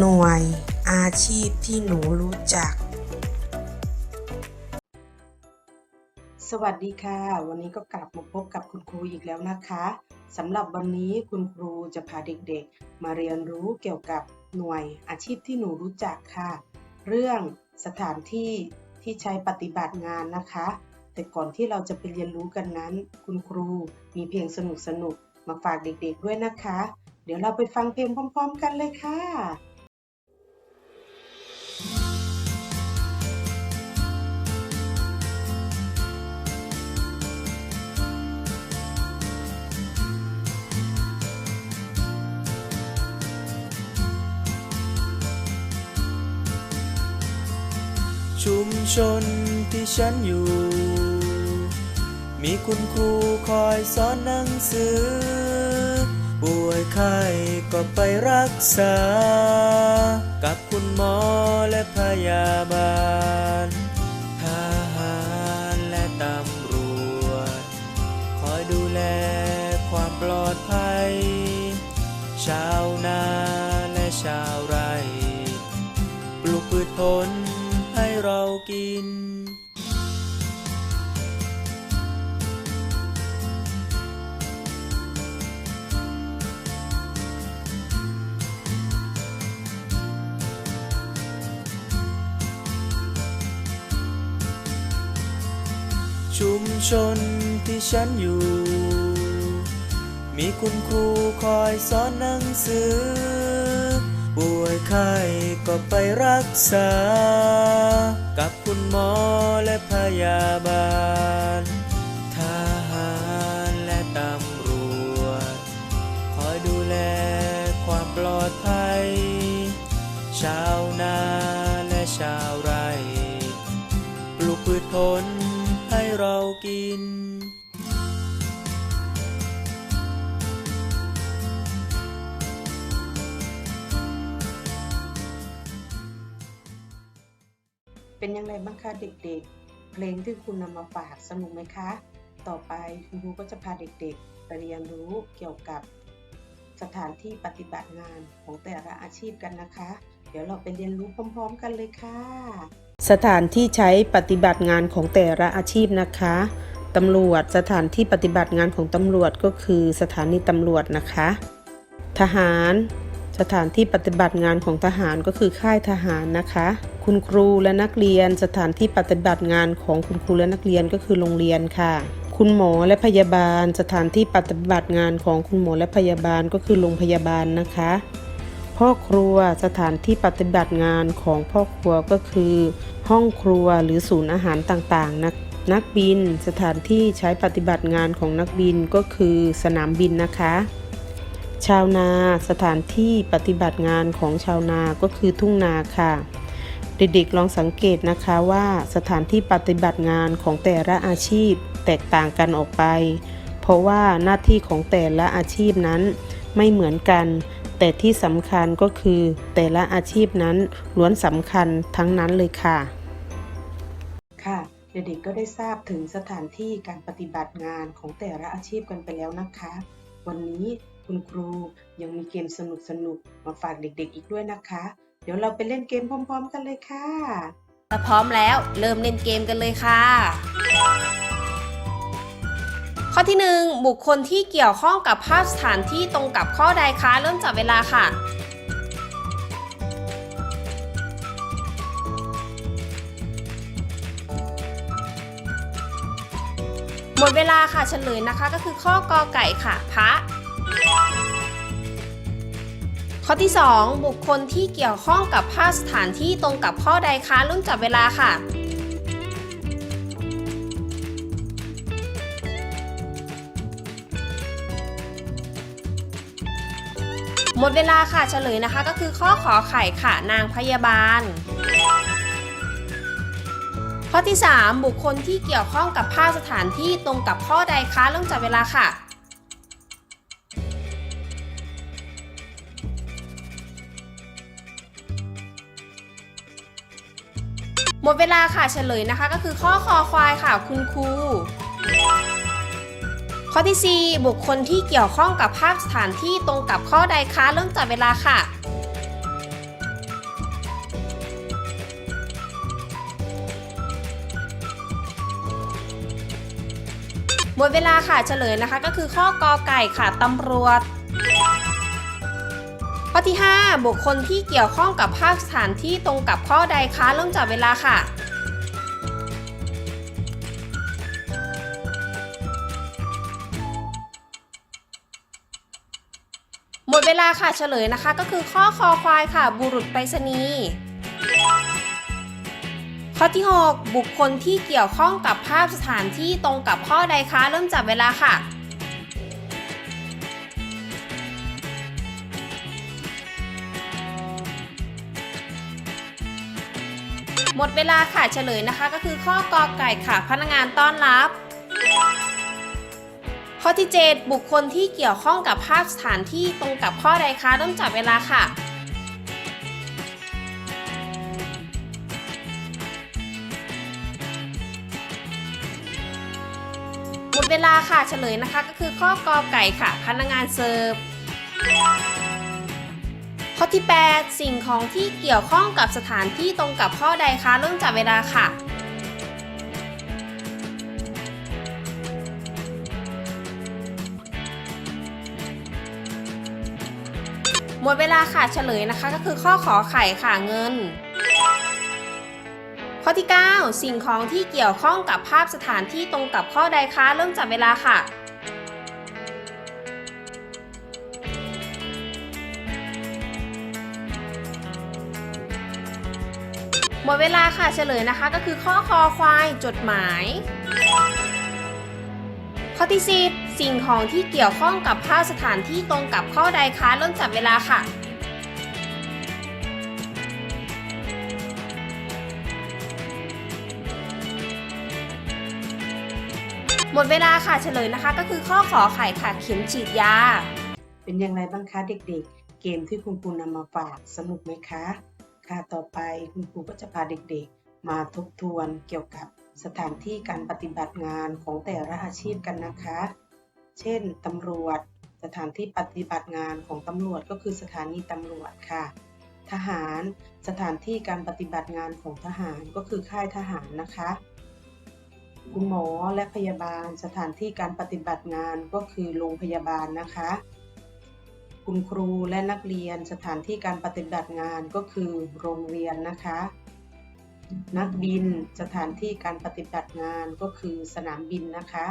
หน่วยอาชีพที่หนูรู้จัก สวัสดีค่ะ วันนี้ก็กลับมาพบกับคุณครูอีกแล้วนะคะสำหรับวันนี้คุณครูจะพาเด็กๆ มาเรียนรู้เกี่ยวกับหน่วยอาชีพที่หนูรู้จักค่ะ เรื่องสถานที่ที่ใช้ปฏิบัติงานนะคะ แต่ก่อนที่เราจะไปเรียนรู้กันนั้น คุณครูมีเพลงสนุกๆมาฝากเด็กๆด้วยนะคะ เดี๋ยวเราไปฟังเพลงพร้อม ๆ กันเลยค่ะ ชนที่ฉันอยู่ มีคุณครูคอยสอนหนังสือ ป่วยไข้ก็ไปรักษา กับคุณหมอและพยาบาลทหารและตำรวจ คอยดูแลความปลอดภัย ชาวนาและชาวไร่ ปลูกพืชผล กิน ชุมชนที่ฉันอยู่ มีคุณครูคอยสอนหนังสือ ป่วยไข้ก็ไปรักษา หมอและพยาบาล ทหารและตำรวจ คอยดูแลความปลอดภัย ชาวนาและชาวไร่ เป็นยังไงบ้างคะเด็กๆ เพลงที่คุณนำมาฝากสนุกไหมคะ ต่อไปคุณครูก็จะพาเด็กๆ ไปเรียนรู้เกี่ยวกับสถานที่ปฏิบัติงานของแต่ละอาชีพกันนะคะ เดี๋ยวเราไปเรียนรู้พร้อม ๆ กันเลยค่ะ สถานที่ใช้ปฏิบัติงานของแต่ละอาชีพนะคะตำรวจสถานที่ปฏิบัติงานของตำรวจก็คือสถานีตำรวจนะคะ ทหาร สถานที่ปฏิบัติงานของทหารก็คือค่ายทหารนะคะ คุณครูและนักเรียน สถานที่ปฏิบัติงานของคุณครูและนักเรียนก็คือโรงเรียนค่ะ คุณหมอและพยาบาล สถานที่ปฏิบัติงานของคุณหมอและพยาบาลก็คือโรงพยาบาลนะคะ พ่อครัวสถานที่ปฏิบัติงานของพ่อครัวก็คือ ห้องครัวหรือศูนย์อาหารต่างๆนะนักบิน สถานที่ใช้ปฏิบัติงานของนักบินก็คือสนามบินนะคะ ชาวนาสถานที่ปฏิบัติงานของชาวนาก็คือทุ่งนาค่ะ เด็กๆลองสังเกตนะคะว่าสถานที่ปฏิบัติงานของแต่ละอาชีพแตกต่างกันออกไป เพราะว่าหน้าที่ของแต่ละอาชีพนั้นไม่เหมือนกัน แต่ที่สำคัญก็คือ แต่ละอาชีพนั้นล้วนสำคัญทั้งนั้นเลยค่ะ ค่ะเด็กๆก็ได้ทราบถึงสถานที่การปฏิบัติงานของแต่ละอาชีพกันไปแล้วนะคะ วันนี้ คุณครู ยังมีเกมสนุกๆมาฝากเด็กๆ อีกด้วยนะคะ เดี๋ยวเราไปเล่นเกมพร้อม ๆ กันเลยค่ะถ้าพร้อมแล้วเริ่มเล่นเกมกันเลยค่ะ ข้อที่ 1 บุคคลที่เกี่ยวข้องกับภาพสถานที่ตรงกับข้อใดคะเริ่มจับเวลาค่ะหมดเวลาค่ะเฉลยนะคะก็คือข้อกอไก่ค่ะ พระ ข้อที่ 2 บุคคลที่เกี่ยวข้องกับภาพสถานที่ตรงกับข้อใดคะเริ่มจับเวลาค่ะ หมดเวลาค่ะเฉลยนะคะก็คือข้อขอไข่ค่ะนางพยาบาล ข้อที่ 3 บุคคลที่เกี่ยวข้องกับภาพสถานที่ตรงกับข้อใดคะเริ่มจับเวลาค่ะ หมดเวลาค่ะเฉลยนะคะ ก็คือข้อคอควายค่ะคุณครูข้อที่ 4 บุคคลที่เกี่ยวข้องกับภาพสถานที่ตรงกับข้อใดคะเรื่องจับเวลาค่ะ หมดเวลาค่ะเฉลยนะคะ ก็คือข้อกอไก่ค่ะตำรวจ ข้อที่ 5 บุคคลที่เกี่ยวข้องกับภาคสถานที่ตรงกับข้อใดคะเริ่มจับเวลาค่ะ หมดเวลาค่ะเฉลยนะคะ ก็คือข้อคอควายค่ะ บุรุษไปรษณีย์ข้อที่ 6 บุคคลที่เกี่ยวข้องกับภาพสถานที่ตรงกับข้อใดคะเริ่มจับเวลาค่ะ หมดเวลาค่ะเฉลยนะคะ ก็คือข้อกอไก่ค่ะ พนักงานต้อนรับข้อที่ 7 บุคคลที่เกี่ยวข้องกับภาพสถานที่ตรงกับข้อใดคะเริ่มจับเวลาค่ะ หมดเวลาค่ะเฉลยนะคะก็คือข้อกอไก่ค่ะ พนักงานเสิร์ฟ ข้อที่ 8 สิ่งของที่เกี่ยวข้องกับสถานที่ตรงกับข้อใดคะเริ่มจับเวลาค่ะ หมดเวลาค่ะเฉลยนะคะก็คือข้อขอไข่ค่ะเงิน ข้อที่ 9 สิ่งของที่เกี่ยวข้องกับภาพสถานที่ตรงกับข้อใดคะเริ่มจับเวลาค่ะ หมดเวลาค่ะเฉลยนะคะ ก็คือข้อคอควายจดหมาย ข้อที่ 10 สิ่งของที่เกี่ยวข้องกับภาพสถานที่ตรงกับข้อใดคะเริ่มจับเวลาค่ะ หมดเวลาค่ะเฉลยนะคะ ก็คือข้อขอไข่ค่ะเข็มฉีดยา เป็นอย่างไรบ้างคะเด็กๆ เกมที่คุณครูนำมาฝากสนุกไหมคะ ค่ะต่อไปคุณครูก็จะพาเด็กๆ มาทบทวนเกี่ยวกับสถานที่การปฏิบัติงานของแต่ละอาชีพกันนะคะ เช่นตำรวจ สถานที่ปฏิบัติงานของตำรวจก็คือสถานีตำรวจค่ะ ทหาร สถานที่การปฏิบัติงานของทหารก็คือค่ายทหารนะคะ คุณหมอและพยาบาล สถานที่การปฏิบัติงานก็คือโรงพยาบาลนะคะ คุณครูและนักเรียนสถานที่การปฏิบัติงานก็คือโรงเรียนนะคะ นักบินสถานที่การปฏิบัติงานก็คือสนามบินนะคะ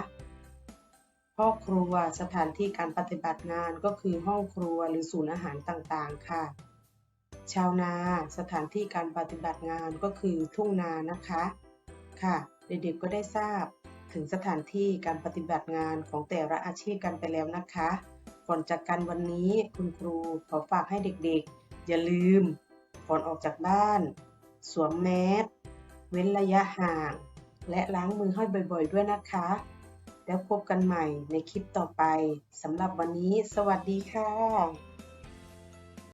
พ่อครัวสถานที่การปฏิบัติงานก็คือห้องครัวหรือศูนย์อาหารต่างๆ ค่ะ ชาวนาสถานที่การปฏิบัติงานก็คือทุ่งนานะคะค่ะ เด็กๆก็ได้ทราบถึงสถานที่การปฏิบัติงานของแต่ละอาชีพกันไปแล้วนะคะ ก่อนจากกันวันนี้ คุณครูขอฝากให้เด็กๆ อย่าลืม ก่อนออกจากบ้าน สวมแมสเว้นระยะห่าง และล้างมือให้บ่อยๆ ด้วยนะคะ แล้วพบกันใหม่ในคลิปต่อไปสำหรับวันนี้ สวัสดีค่ะ